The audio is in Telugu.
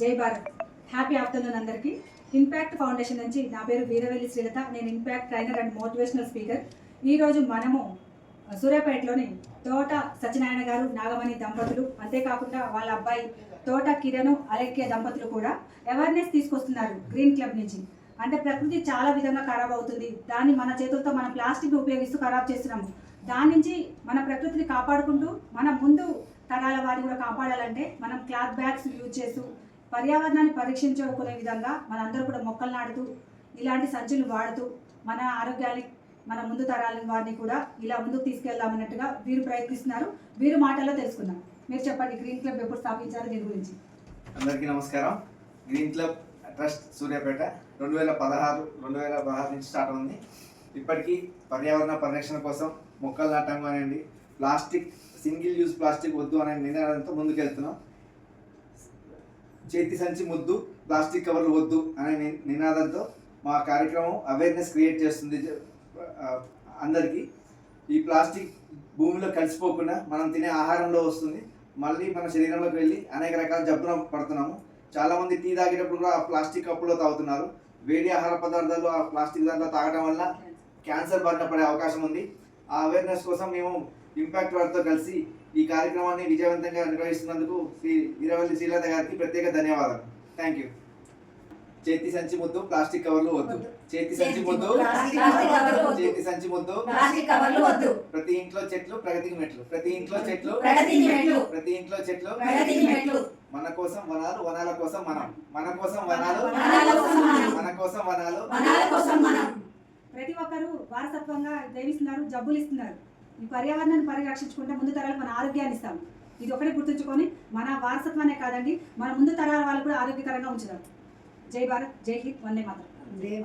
జై భారత్. హ్యాపీ ఆఫ్టర్నూన్ అందరికీ. ఇంపాక్ట్ ఫౌండేషన్ నుంచి నా పేరు వీరవెల్లి శ్రీలత. నేను impact trainer and motivational speaker ఈరోజు మనము సూర్యాపేటలోని తోట సత్యనారాయణ గారు నాగమణి దంపతులు అంతేకాకుండా వాళ్ళ అబ్బాయి తోట కిరణ్ అలెక్య దంపతులు కూడా అవేర్నెస్ తీసుకొస్తున్నారు గ్రీన్ క్లబ్ నుంచి. అంటే ప్రకృతి చాలా విధంగా ఖరాబ్ అవుతుంది. దాన్ని మన చేతులతో మనం ప్లాస్టిక్ ఉపయోగిస్తూ ఖరాబ్ చేస్తున్నాము దాని నుంచి మన ప్రకృతిని కాపాడుకుంటూ మన ముందు తరాల వారిని కూడా కాపాడాలంటే మనం క్లాత్ బ్యాగ్స్ యూజ్ చేస్తూ పర్యావరణాన్ని పరీక్షించుకునే విధంగా మనందరూ కూడా మొక్కలు నాటుతూ ఇలాంటి సంచులు వాడుతూ మన ఆరోగ్యాన్ని మన ముందు తరాల వారిని కూడా ఇలా ముందుకు తీసుకెళ్దామన్నట్టుగా వీరు ప్రయత్నిస్తున్నారు. వీరు మాటల్లో తెలుసుకున్నారు మీరు చెప్పండి గ్రీన్ క్లబ్ ఎప్పుడు స్థాపించారు దీని గురించి? అందరికీ నమస్కారం. గ్రీన్ క్లబ్ ట్రస్ట్ సూర్యాపేట రెండు వేల పదహారు రెండు వేల పదహారు నుంచి స్టార్ట్ ఉంది ఇప్పటికీ పర్యావరణ పరిరక్షణ కోసం మొక్కలు నాటడం కానివ్వండి ప్లాస్టిక్ సింగిల్ యూజ్ ప్లాస్టిక్ వద్దు అనే నినాదంతో ముందుకెళ్తున్నాం. చేతి సంచి ముద్దు ప్లాస్టిక్ కవర్లు వద్దు అనే నినాదంతో మా కార్యక్రమం అవేర్నెస్ క్రియేట్ చేస్తుంది అందరికీ. ఈ ప్లాస్టిక్ భూమిలో కలిసిపోకుండా మనం తినే ఆహారంలో వస్తుంది. మళ్ళీ మన శరీరంలోకి వెళ్ళి అనేక రకాల జబ్బులు పడుతున్నాము. చాలామంది టీ తాగేటప్పుడు కూడా ఆ ప్లాస్టిక్ కప్పులో తాగుతున్నారు. వేడి ఆహార పదార్థాలు ఆ ప్లాస్టిక్ దాంట్లో తాగడం వల్ల క్యాన్సర్ బారిన పడే అవకాశం ఉంది. ఆ అవేర్నెస్ కోసం మేము ఇంపాక్ట్ వారితో కలిసి ఈ కార్యక్రమాన్ని విజయవంతంగా నిర్వహిస్తున్నందుకు శ్రీ వీరవల్లి శ్రీలత గారికి ప్రత్యేక ధన్యవాదాలు. థ్యాంక్ యూ చేతి సంచి ముద్దు ప్లాస్టిక్ కవర్లు వద్దు. చేతి సంచి ముద్దు ప్లాస్టిక్ కవర్లు వద్దు. చేతి సంచి ముద్దు ప్లాస్టిక్ కవర్లు వద్దు. ప్రతి ఇంట్లో చెట్లు ప్రగతికి మెట్లు. ప్రతి ఇంట్లో చెట్లు ప్రతి ఇంట్లో చెట్లు మన కోసం వనాలు వనాల కోసం మనం. మన కోసం వనాలు వనాల కోసం మనం. కోసం వనాలు. వనాల కోసం మనం. ప్రతి ఒక్కరూ వారసత్వంగా దేవిస్తున్నారు జబ్బులు ఇస్తున్నారు ఈ పర్యావరణాన్ని పరిరక్షించుకుంటే ముందు తరాలకు మన ఆరోగ్యాన్ని ఇస్తాం ఇది ఒకటే గుర్తుంచుకొని మన వారసత్వానే కాదండి మన ముందు తరాల వాళ్ళు కూడా ఆరోగ్యకరంగా ఉంచుదాం జై భారత్ జై హింద్ వందే మాత్రం. దేవ.